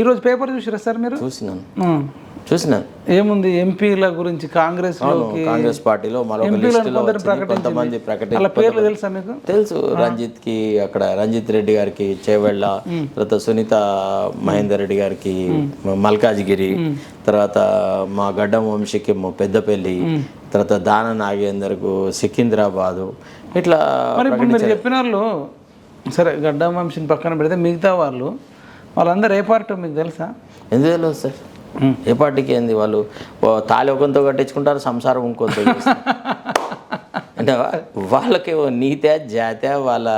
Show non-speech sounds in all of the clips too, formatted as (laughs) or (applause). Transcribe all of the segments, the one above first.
ఈరోజు పేపర్ చూసిరా సార్ మీరు? చూసినాను. చూసినాను. ఏముంది? ఎంపీల గురించి కాంగ్రెస్ కాంగ్రెస్ పార్టీలో. కొంతమంది ప్రకటించింది. ప్రకటి అలా పేర్లు తెలుసా మీకు? తెలుసు. రంజిత్కి అక్కడ రంజిత్ రెడ్డి గారికి చేవెళ్ళ తర్వాత సునీత మహేందర్ రెడ్డి గారికి మల్కాజ్గిరి తర్వాత మా గడ్డం వంశీకి పెద్దపల్లి తర్వాత దాన నాగేందర్కు సికింద్రాబాదు. ఇట్లా చెప్పిన వాళ్ళు సరే గడ్డ వంశీని పక్కన పెడితే మిగతా వాళ్ళు వాళ్ళందరూ ఏ పార్టీ మీకు తెలుసా? ఎందుకు తెలియదు సార్? ఏ పార్టీకి ఏంది వాళ్ళు? తాలి ఒకంతో కట్టించుకుంటారు సంసారం ఇంకొంత (laughs) అంటే వాళ్ళకి నీతే జాతే వాళ్ళ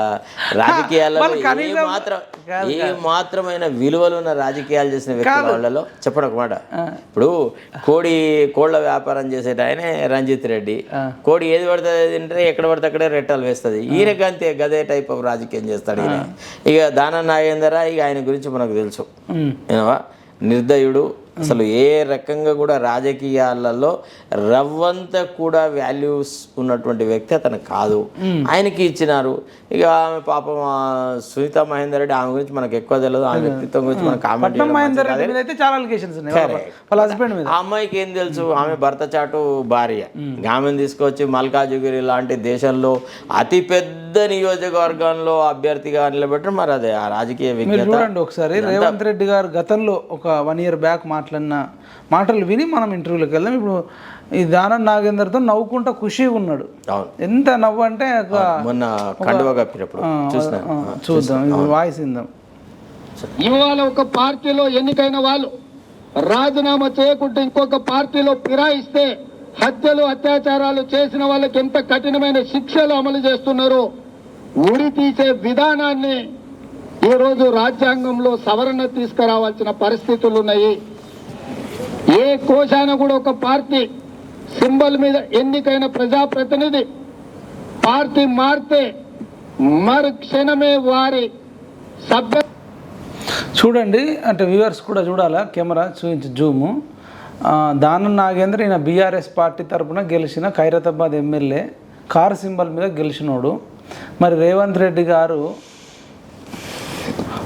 రాజకీయాలలో ఏ మాత్రం ఏ మాత్రమైన విలువలు ఉన్న రాజకీయాలు చేసిన వ్యక్తి వాళ్ళలో చెప్పండి ఒక మాట. ఇప్పుడు కోడి కోళ్ళ వ్యాపారం చేసేట ఆయనే రంజిత్ రెడ్డి. కోడి ఏది పడితే అది తింటే ఎక్కడ పడితే అక్కడే రెట్టాలు వేస్తుంది. ఈయనకి అంతే గదే టైప్ ఆఫ్ రాజకీయం చేస్తాడు ఈయన. ఇక దాన నాగేందర ఇక ఆయన గురించి మనకు తెలుసు. నిర్దయుడు అసలు ఏ రకంగా కూడా రాజకీయాలలో రవ్వంత కూడా వాల్యూస్ ఉన్నటువంటి వ్యక్తి అతను కాదు. ఆయనకి ఇచ్చినారు. ఇక ఆమె పాపం సునీత మహేందర్ రెడ్డి ఆమె గురించి మనకు ఎక్కువ తెలియదు. ఆమె వ్యక్తిత్వం గురించి మనం కామెంట్ పట్నం మహేందర్ రెడ్డి మీద అయితే చాలా అలిగేషన్స్ ఉన్నాయి. వాళ్ళ- వాళ్ళ హస్బెండ్ మీద. ఆ అమ్మాయికి ఏం తెలుసు? ఆమె భర్త చాటు భార్య. ఆమెను తీసుకొచ్చి మల్కాజుగిరి లాంటి దేశంలో అతి పెద్ద నియోజకవర్గంలో అభ్యర్థిగా నిలబెట్టడం మరి అదే ఆ రాజకీయ చూడండి ఒకసారి రేవంత్ రెడ్డి గారు గతంలో ఒక వన్ ఇయర్ బ్యాక్ మాట్లాడిన మాటలు విని మనం ఇంటర్వ్యూలోకి వెళ్దాం. ఇప్పుడు ఈ దానం నాగేందర్తో నవ్వుకుంటా ఖుషీగా ఉన్నాడు. ఎంత నవ్వు అంటే మొన్న చూద్దాం. వాయిస్ ఇందాం ఇవాళ ఒక పార్టీలో ఎన్నికైన వాళ్ళు రాజీనామా చేయకుంటే ఇంకొక పార్టీలో ఫిరాయిస్తే హత్యలు అత్యాచారాలు చేసిన వాళ్ళకి ఎంత కఠినమైన శిక్షలు అమలు చేస్తున్నారో ఉరి తీసే విధానాన్ని ఈరోజు రాజ్యాంగంలో సవరణ తీసుకురావాల్సిన పరిస్థితులు ఉన్నాయి ఏ కోశాన కూడా ఒక పార్టీ సింబల్ మీద ఎన్నికైన ప్రజాప్రతినిధి పార్టీ మారితే మరు క్షణమే వారి సభ్య చూడండి అంటే వ్యూవర్స్ కూడా చూడాలా? కెమెరా చూపించి జూము. దానం నాగేంద్ర ఈయన బీఆర్ఎస్ పార్టీ తరపున గెలిచిన ఖైరతాబాద్ ఎమ్మెల్యే కారు సింబల్ మీద గెలిచినోడు. మరి రేవంత్ రెడ్డి గారు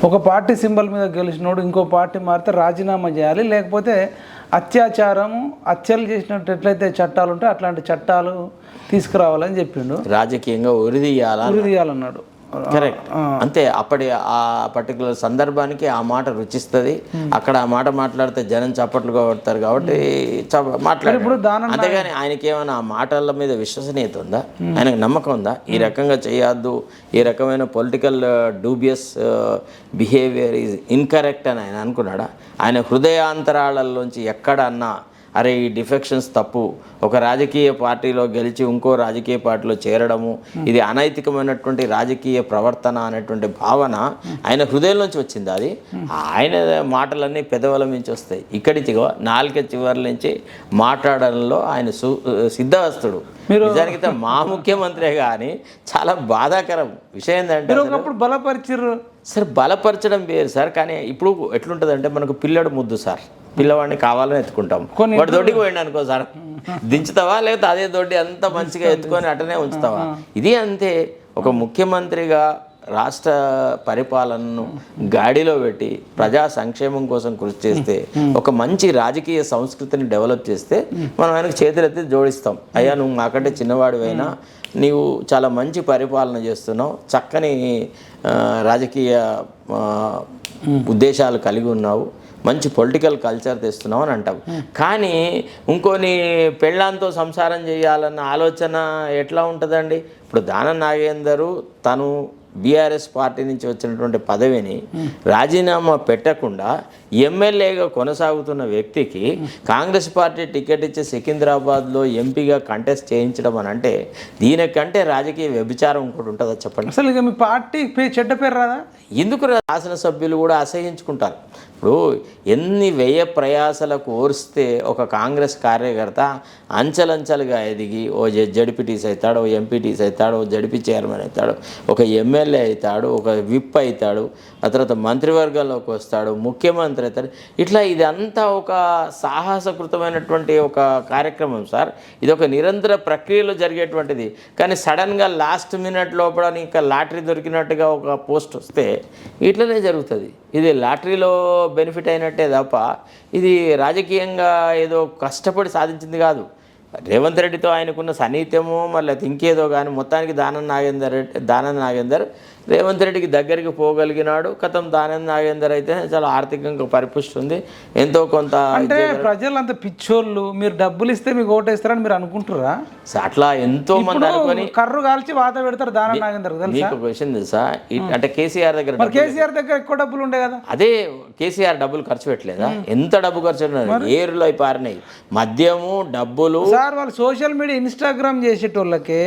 ఒక పార్టీ సింబల్ మీద గెలిచినోడు ఇంకో పార్టీ మారితే రాజీనామా చేయాలి లేకపోతే అత్యాచారము హత్యలు చేసినట్టు ఎట్లయితే చట్టాలు ఉంటే అట్లాంటి చట్టాలు తీసుకురావాలని చెప్పిండు. రాజకీయంగా ఉరిదీయాలా? ఉరి తీయాలన్నాడు కరెక్ట్. అంతే అప్పటి ఆ పర్టికులర్ సందర్భానికి ఆ మాట రుచిస్తుంది. అక్కడ ఆ మాట మాట్లాడితే జనం చప్పట్లు కొడతారు కాబట్టి చ- మాట్లాడారు. అంతేగాని ఆయనకి ఏమైనా ఆ మాటల మీద విశ్వసనీయత ఉందా? ఆయనకు నమ్మకం ఉందా? ఈ రకంగా చేయొద్దు ఈ రకమైన political dubious behaviour is incorrect అని ఆయన అనుకున్నాడా? ఆయన హృదయాంతరాలలోంచి ఎక్కడ అన్నా అరే ఈ డిఫెక్షన్స్ తప్పు. ఒక రాజకీయ పార్టీలో గెలిచి ఇంకో రాజకీయ పార్టీలో చేరడము ఇది అనైతికమైనటువంటి రాజకీయ ప్రవర్తన అనేటువంటి భావన ఆయన హృదయంలోంచి వచ్చింది అది. ఆయన మాటలన్నీ పెదవుల నుంచి వస్తాయి. ఇక్కడి నుంచి నాలుక చివరి నుంచి మాట్లాడడంలో ఆయన సు సిద్ధహస్తుడు. నిజానికి మా ముఖ్యమంత్రే కానీ చాలా బాధాకరం విషయం ఏంటంటే మీరు ఒకప్పుడు బలపరిచిర్రు. సార్ బలపరచడం వేరు సార్ కానీ ఇప్పుడు ఎట్లుంటుందంటే మనకు పిల్లడు ముద్దు సార్. పిల్లవాడిని కావాలని ఎత్తుకుంటాం. వాడు దొడ్డికి పోయిండు అనుకో సార్. దించుతావా? లేకపోతే అదే దొడ్డి అంత మంచిగా ఎత్తుకొని అటనే ఉంచుతావా? ఇది అంతే. ఒక ముఖ్యమంత్రిగా రాష్ట్ర పరిపాలనను గాడిలో పెట్టి ప్రజా సంక్షేమం కోసం కృషి చేస్తే ఒక మంచి రాజకీయ సంస్కృతిని డెవలప్ చేస్తే మనం ఆయనకు చేతులెత్తి జోడిస్తాం. అయ్యా నువ్వు మాకంటే చిన్నవాడివైనా నీవు చాలా మంచి పరిపాలన చేస్తున్నావు చక్కని రాజకీయ ఉద్దేశాలు కలిగి ఉన్నావు. మంచి పొలిటికల్ కల్చర్ తెస్తున్నావు అని అంటాం కానీ ఇంకోని పెళ్ళాంతో సంసారం చేయాలన్న ఆలోచన ఎట్లా ఉంటుందండి? ఇప్పుడు దాన నాగేందరు తను బీఆర్ఎస్ పార్టీ నుంచి వచ్చినటువంటి పదవిని రాజీనామా పెట్టకుండా ఎమ్మెల్యేగా కొనసాగుతున్న వ్యక్తికి కాంగ్రెస్ పార్టీ టికెట్ ఇచ్చి సికింద్రాబాద్లో ఎంపీగా కంటెస్ట్ చేయించడం అని అంటే దీనికంటే రాజకీయ వ్యభిచారం ఇంకోటి ఉంటుందా చెప్పండి అసలు ఇక మీ పార్టీ చెడ్డ పేరు రాదా ఎందుకు శాసనసభ్యులు కూడా అసహించుకుంటారు ఇప్పుడు ఎన్ని వ్యయ ప్రయాసలకు ఓర్స్తే ఒక కాంగ్రెస్ కార్యకర్త అంచెలంచెలుగా ఎదిగి ఓ జెడ్పీటీస్ అవుతాడు ఓ ఎంపీటీస్ అవుతాడు ఓ జడ్పీ చైర్మన్ అవుతాడు ఒక ఎమ్మెల్యే ఎమ్మెల్యే అవుతాడు ఒక విప్ అవుతాడు ఆ తర్వాత మంత్రివర్గంలోకి వస్తాడు ముఖ్యమంత్రి అవుతాడు. ఇట్లా ఇదంతా ఒక సాహసకృతమైనటువంటి ఒక కార్యక్రమం సార్. ఇది ఒక నిరంతర ప్రక్రియలో జరిగేటువంటిది. కానీ సడన్గా లాస్ట్ మినిట్ లోపల ఇంకా లాటరీ దొరికినట్టుగా ఒక పోస్ట్ వస్తే ఇట్లనే జరుగుతుంది. ఇది లాటరీలో బెనిఫిట్ అయినట్టే తప్ప ఇది రాజకీయంగా ఏదో కష్టపడి సాధించింది కాదు. రేవంత్ రెడ్డితో ఆయనకున్న సన్నిహిత్యమో మళ్ళీ ఇంకేదో కానీ మొత్తానికి దానం నాగేందర్ రెడ్డి- దానం నాగేందర్ రేవంత్ రెడ్డికి దగ్గరికి పోగలిగినాడు. కథం దానం నాగేందర్ అయితే చాలా ఆర్థికంగా పరిపుష్టి ఎంతో కొంత అంటే ప్రజలు అంత పిచ్చోళ్ళు మీరు డబ్బులు ఇస్తే మీకు ఓటేస్తారని మీరు అనుకుంటురా అట్లా ఎంతో మంది అనుకొని కర్రు కాల్చి వాత పెడతారు దాన నాగేందర్ మీకు విషయం తెలుసా? అంటే కేసీఆర్ దగ్గర కేసీఆర్ దగ్గర ఎక్కువ డబ్బులు ఉండే కదా? అదే కేసీఆర్ డబ్బులు ఖర్చు పెట్టలేదా? ఎంత డబ్బు ఖర్చు పెట్టినారు ఏరులో అయి పారినాయి. మద్యము డబ్బులు సార్ వాళ్ళు సోషల్ మీడియా ఇన్స్టాగ్రామ్ చేసేటోళ్ళకే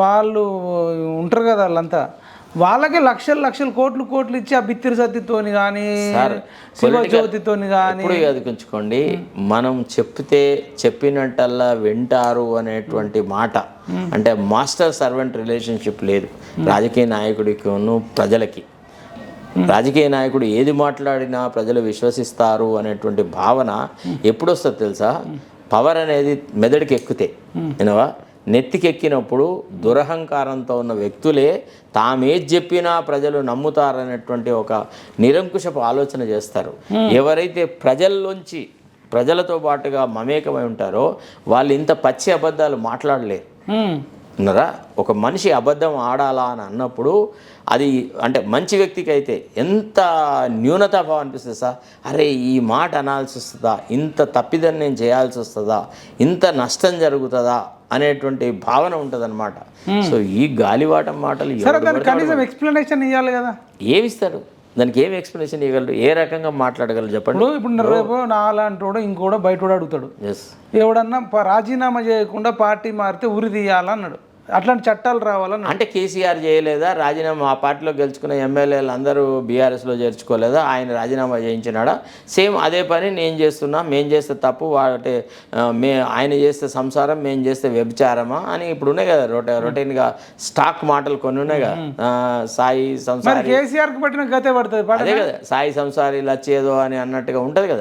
వాళ్ళు ఉంటారు కదా వాళ్ళంతా. వాళ్ళకే లక్షలు లక్షలు కోట్లు కోట్లు ఇచ్చి ఆ బిత్తిరి సత్తితోని కానీ శివజ్యోతితోని కానీ ఎప్పుడు ఎదుకుంచుకోండి మనం చెప్తే చెప్పినట్టల్లా వింటారు అనేటువంటి మాట. అంటే మాస్టర్ సర్వెంట్ రిలేషన్షిప్ లేదు. రాజకీయ నాయకుడికి ప్రజలకి. రాజకీయ నాయకుడు ఏది మాట్లాడినా ప్రజలు విశ్వసిస్తారు అనేటువంటి భావన ఎప్పుడు వస్తుంది తెలుసా? పవర్ అనేది మెదడుకి ఎక్కితే. వినవా? నెత్తికెక్కినప్పుడు దురహంకారంతో ఉన్న వ్యక్తులే తామేది చెప్పినా ప్రజలు నమ్ముతారనేటువంటి ఒక నిరంకుశపు ఆలోచన చేస్తారు. ఎవరైతే ప్రజల్లోంచి ప్రజలతో పాటుగా మమేకమై ఉంటారో వాళ్ళు ఇంత పచ్చి అబద్ధాలు మాట్లాడలేరు. హ్మ్. ఉన్నారా ఒక మనిషి అబద్ధం ఆడాలా అని అన్నప్పుడు అది అంటే మంచి వ్యక్తికి అయితే ఎంత న్యూనతాభావం అనిపిస్తుంది సార్? అరే ఈ మాట అనాల్సి వస్తుందా? ఇంత తప్పిదని నేను చేయాల్సి వస్తుందా? ఇంత నష్టం జరుగుతుందా? అనేటువంటి భావన ఉంటుందన్నమాట. సో ఈ గాలివాటం మాటలు కనీసం ఎక్స్ప్లెనేషన్ ఇవ్వాలి కదా. ఏమిస్తారు? దానికి ఏమి ఎక్స్ప్లెనేషన్ ఇవ్వగలరు ఏ రకంగా మాట్లాడగలరు చెప్పండి? ఇప్పుడు రేపు నా అలాంటి వాడు ఇంకోడో బయట అడుగుతాడు. ఎస్ ఎవడన్నా రాజీనామా చేయకుండా పార్టీ మారితే ఉరి తీయాలన్నాడు. అట్లాంటి చట్టాలు రావాలన్నాడు అంటే కేసీఆర్ చేయలేదా? రాజీనామా ఆ పార్టీలో గెలుచుకున్న ఎమ్మెల్యేలు అందరూ బీఆర్ఎస్లో చేర్చుకోలేదా? ఆయన రాజీనామా చేయించినాడా? సేమ్ అదే పని నేను చేస్తున్నా మేము చేస్తే తప్పు వాటి మే ఆయన చేస్తే సంసారం మేము చేస్తే వ్యభిచారమా అని ఇప్పుడు ఉన్నాయి కదా రొట రొటీన్గా స్టాక్ మాటలు కొన్ని ఉన్నాయి కదా. సాయి సంసారి కేసీఆర్కి పట్టిన గతే పడుతుంది పడ అదే కదా సాయి సంసారి లచ్చేదో అని అన్నట్టుగా ఉంటుంది కదా.